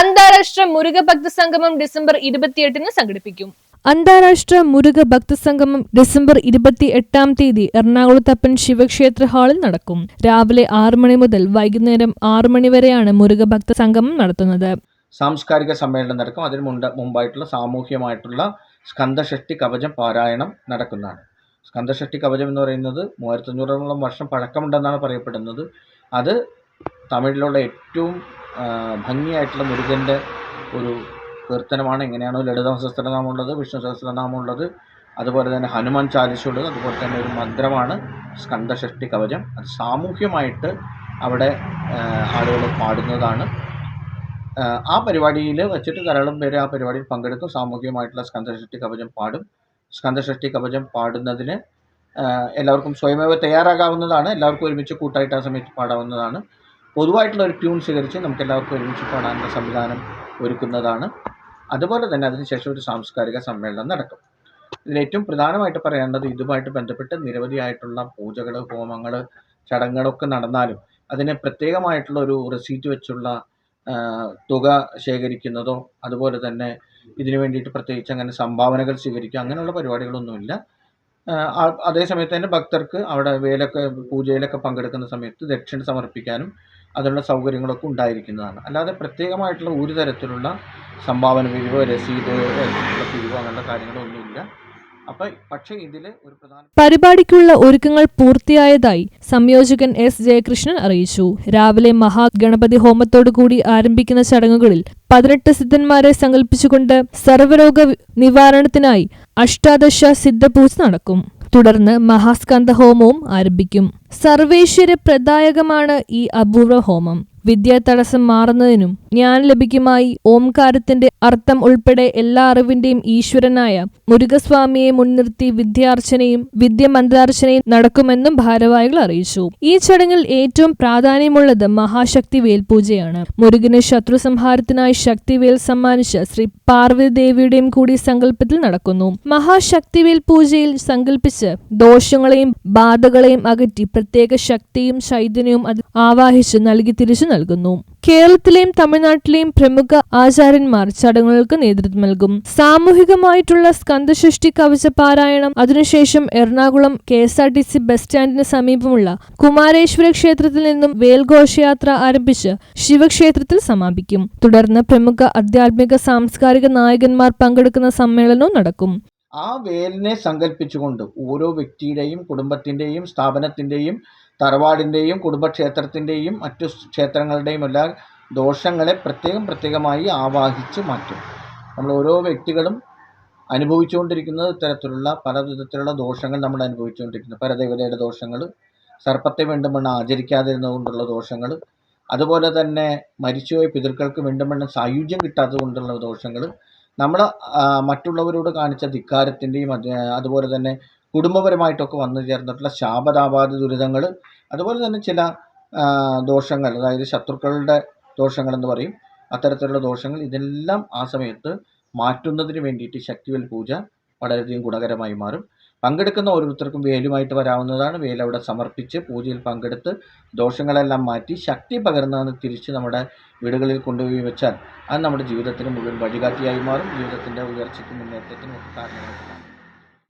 അന്താരാഷ്ട്ര മുരുക ഭക്ത സംഗമം ഡിസംബർ ഇരുപത്തിയെട്ടിന് സംഘടിപ്പിക്കും. അന്താരാഷ്ട്ര മുരുക ഭക്തസംഗമം ഡിസംബർ ഇരുപത്തി എട്ടാം തീയതി എറണാകുളത്തപ്പൻ ശിവക്ഷേത്ര ഹാളിൽ നടക്കും. രാവിലെ ആറു മണി മുതൽ വൈകുന്നേരം ആറു മണി വരെയാണ് മുരുക ഭക്ത സംഗമം നടത്തുന്നത്. സാംസ്കാരിക സമ്മേളനം നടക്കും. അതിന് മുണ്ട മുമ്പായിട്ടുള്ള സാമൂഹ്യമായിട്ടുള്ള സ്കന്ധഷഷ്ടി കവചം പാരായണം നടക്കുന്നതാണ്. സ്കന്ധഷഷ്ടി കവചം എന്ന് പറയുന്നത് മൂവായിരത്തഞ്ഞൂറോളം വർഷം പഴക്കമുണ്ടെന്നാണ് പറയപ്പെടുന്നത്. അത് തമിഴിലുള്ള ഏറ്റവും ഭംഗിയായിട്ടുള്ള മുരുകന്റെ ഒരു കീർത്തനമാണ്. എങ്ങനെയാണോ ലളിത സഹസ്രനാമമുള്ളത് വിഷ്ണു സഹസ്രനാമമുള്ളത് അതുപോലെ തന്നെ ഹനുമാൻ ചാലിച്ചുള്ളത് അതുപോലെ തന്നെ ഒരു മന്ത്രമാണ് സ്കന്ധഷഷ്ടി കവചം. അത് സാമൂഹ്യമായിട്ട് അവിടെ ആളുകൾ പാടുന്നതാണ്. ആ പരിപാടിയിൽ വെച്ചിട്ട് ധാരാളം പേര് ആ പരിപാടിയിൽ പങ്കെടുക്കും. സാമൂഹികമായിട്ടുള്ള സ്കന്ധഷഷ്ടി കവചം പാടും. സ്കന്ധഷഷ്ടി കവചം പാടുന്നതിന് എല്ലാവർക്കും സ്വയമേവ തയ്യാറാകാവുന്നതാണ്. എല്ലാവർക്കും ഒരുമിച്ച് കൂട്ടായിട്ട് ആ സമയത്ത് പാടാവുന്നതാണ്. പൊതുവായിട്ടുള്ള ഒരു ട്യൂൺ സ്വീകരിച്ച് നമുക്ക് എല്ലാവർക്കും ഒരുമിച്ച് പാടാനുള്ള സംവിധാനം ഒരുക്കുന്നതാണ്. അതുപോലെ തന്നെ അതിനുശേഷം ഒരു സാംസ്കാരിക സമ്മേളനം നടക്കും. ഇതിൽ ഏറ്റവും പ്രധാനമായിട്ട് പറയേണ്ടത് ഇതുമായിട്ട് ബന്ധപ്പെട്ട് നിരവധിയായിട്ടുള്ള പൂജകൾ ഹോമങ്ങൾ ചടങ്ങുകളൊക്കെ നടന്നാലും അതിനെ പ്രത്യേകമായിട്ടുള്ള ഒരു റെസീറ്റ് വെച്ചുള്ള തുക ശേഖരിക്കുന്നതോ അതുപോലെ തന്നെ ഇതിനു വേണ്ടിയിട്ട് പ്രത്യേകിച്ച് അങ്ങനെ സംഭാവനകൾ സ്വീകരിക്കുക അങ്ങനെയുള്ള പരിപാടികളൊന്നുമില്ല. അതേസമയത്ത് തന്നെ ഭക്തർക്ക് അവിടെ വേലൊക്കെ പൂജയിലൊക്കെ പങ്കെടുക്കുന്ന സമയത്ത് ദക്ഷിണ സമർപ്പിക്കാനും അതിനുള്ള സൗകര്യങ്ങളൊക്കെ ഉണ്ടായിരിക്കുന്നതാണ്. അല്ലാതെ പ്രത്യേകമായിട്ടുള്ള ഒരു തരത്തിലുള്ള സംഭാവന പിരിവോ രസീത് അങ്ങനെയുള്ള കാര്യങ്ങളൊന്നുമില്ല. പരിപാടിക്കുള്ള ഒരുക്കങ്ങൾ പൂർത്തിയായതായി സംയോജകൻ എസ് ജയകൃഷ്ണൻ അറിയിച്ചു. രാവിലെ മഹാഗണപതി ഹോമത്തോടുകൂടി ആരംഭിക്കുന്ന ചടങ്ങുകളിൽ പതിനെട്ട് സിദ്ധന്മാരെ സങ്കല്പിച്ചുകൊണ്ട് സർവരോഗ നിവാരണത്തിനായി അഷ്ടാദശ സിദ്ധപൂജ നടക്കും. തുടർന്ന് മഹാസ്കന്ധ ഹോമവും ആരംഭിക്കും. സർവേശ്വര പ്രദായകമാണ് ഈ അപൂർവ ഹോമം. വിദ്യാ തടസ്സം മാറുന്നതിനും ഞാൻ ലഭിക്കുമായി ഓംകാരത്തിന്റെ അർത്ഥം ഉൾപ്പെടെ എല്ലാ അറിവിന്റെയും ഈശ്വരനായ മുരുകസ്വാമിയെ മുൻനിർത്തി വിദ്യാർച്ചനയും വിദ്യ മന്ത്രാർച്ചനയും നടക്കുമെന്നും ഭാരവാഹികൾ അറിയിച്ചു. ഈ ചടങ്ങിൽ ഏറ്റവും പ്രാധാന്യമുള്ളത് മഹാശക്തി വേൽപൂജയാണ് മുരുകന് ശത്രു സംഹാരത്തിനായി ശക്തിവേൽ സമ്മാനിച്ച ശ്രീ പാർവതി ദേവിയുടെയും കൂടി സങ്കല്പത്തിൽ നടക്കുന്നു. മഹാശക്തിവേൽ പൂജയിൽ സങ്കല്പിച്ച് ദോഷങ്ങളെയും ബാധകളെയും അകറ്റി പ്രത്യേക ശക്തിയും ചൈതന്യവും അത് ആവാഹിച്ച് നൽകി തിരിച്ചു നൽകുന്നു. കേരളത്തിലെയും തമിഴ്നാട്ടിലെയും പ്രമുഖ ആചാര്യന്മാർ ചടങ്ങുകൾക്ക് നേതൃത്വം നൽകും. സാമൂഹികമായിട്ടുള്ള സ്കന്ദഷഷ്ടി കവച പാരായണം അതിനുശേഷം Ernakulam K S R T C bus സ്റ്റാൻഡിന് സമീപമുള്ള കുമാരേശ്വര ക്ഷേത്രത്തിൽ നിന്നും വേൽഘോഷയാത്ര ആരംഭിച്ച് ശിവക്ഷേത്രത്തിൽ സമാപിക്കും. തുടർന്ന് പ്രമുഖ ആധ്യാത്മിക സാംസ്കാരിക നായകന്മാർ പങ്കെടുക്കുന്ന സമ്മേളനവും നടക്കും. ആ വേലിനെ സങ്കല്പിച്ചുകൊണ്ട് ഓരോ വ്യക്തിയുടെയും കുടുംബത്തിന്റെയും സ്ഥാപനത്തിന്റെയും തറവാടിന്റെയും കുടുംബക്ഷേത്രത്തിന്റെയും മറ്റു ക്ഷേത്രങ്ങളുടെയും എല്ലാ ദോഷങ്ങളെ പ്രത്യേകം പ്രത്യേകമായി ആവാഹിച്ച് മാറ്റും. നമ്മൾ ഓരോ വ്യക്തികളും അനുഭവിച്ചുകൊണ്ടിരിക്കുന്നത് ഇത്തരത്തിലുള്ള പല വിധത്തിലുള്ള ദോഷങ്ങൾ നമ്മൾ അനുഭവിച്ചുകൊണ്ടിരിക്കുന്നു. പരദേവതയുടെ ദോഷങ്ങൾ സർപ്പത്തെ വീണ്ടും ആചരിക്കാതിരുന്നതുകൊണ്ടുള്ള ദോഷങ്ങൾ അതുപോലെ തന്നെ മരിച്ചുപോയ പിതൃക്കൾക്ക് വീണ്ടും വണ്ണം സായുജ്യം കിട്ടാത്തത് കൊണ്ടുള്ള ദോഷങ്ങൾ. നമ്മൾ മറ്റുള്ളവരോട് കാണിച്ച ധിക്കാരത്തിന്റെയും അതുപോലെ തന്നെ കുടുംബപരമായിട്ടൊക്കെ വന്നു ചേർന്നിട്ടുള്ള ശാപതാപാത ദുരിതങ്ങൾ അതുപോലെ തന്നെ ചില ദോഷങ്ങൾ അതായത് ശത്രുക്കളുടെ ദോഷങ്ങളെന്ന് പറയും. അത്തരത്തിലുള്ള ദോഷങ്ങൾ ഇതെല്ലാം ആ സമയത്ത് മാറ്റുന്നതിന് വേണ്ടിയിട്ട് ശക്തിവൽ പൂജ വളരെയധികം ഗുണകരമായി മാറും. പങ്കെടുക്കുന്ന ഓരോരുത്തർക്കും വേലുമായിട്ട് വരാവുന്നതാണ്. വേല അവിടെ സമർപ്പിച്ച് പൂജയിൽ പങ്കെടുത്ത് ദോഷങ്ങളെല്ലാം മാറ്റി ശക്തി പകർന്നാണ് തിരിച്ച് നമ്മുടെ വീടുകളിൽ കൊണ്ടുപോയി വെച്ചാൽ അത് നമ്മുടെ ജീവിതത്തിന് മുഴുവൻ വഴികാട്ടിയായി മാറും. ജീവിതത്തിന്റെ ഉയർച്ചയ്ക്കും മുന്നേറ്റത്തിനും ഒക്കെ കാരണമായിട്ട് മാറും.